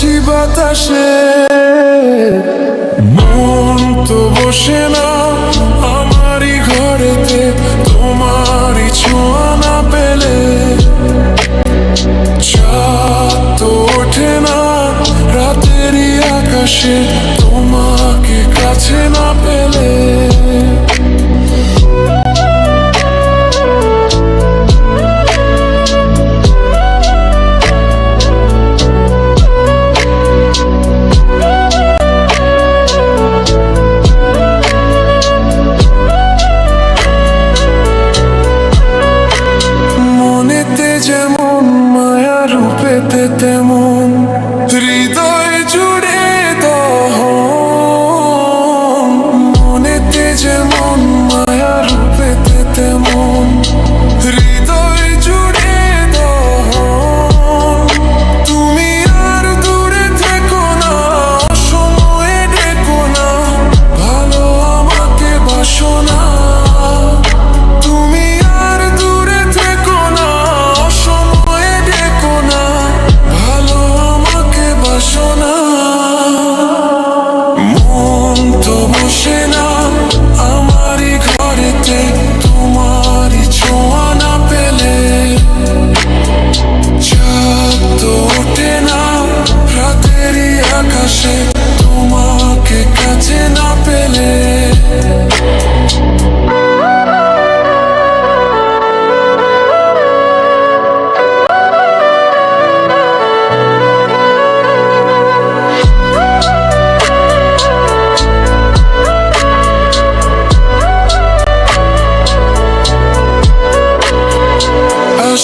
চলেছি বাতাসে। মন তো বসে না, আমারই ঘরেতে, তোমারই ছোঁয়া না পেলে। চাঁদ তো ওঠে না, রাতেরই আকাশে repetăm Ridoi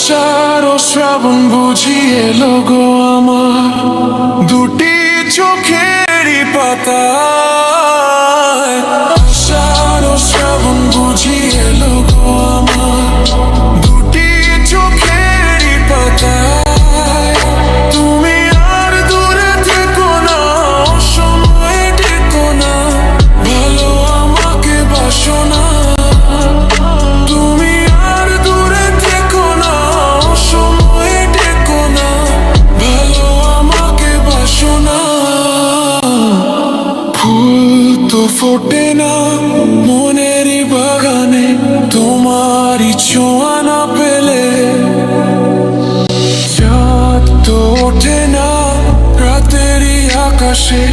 আষাঢ় ও শ্রাবণ বুঝিয়ে লোগো আমার। দুটি চোখেরই পাতা। ফুল তো ফোটে না মনেরই বাগানে, তোমারই ছোঁয়া না পেলে। চাঁদ তো ওঠে না রাতেরই আকাশে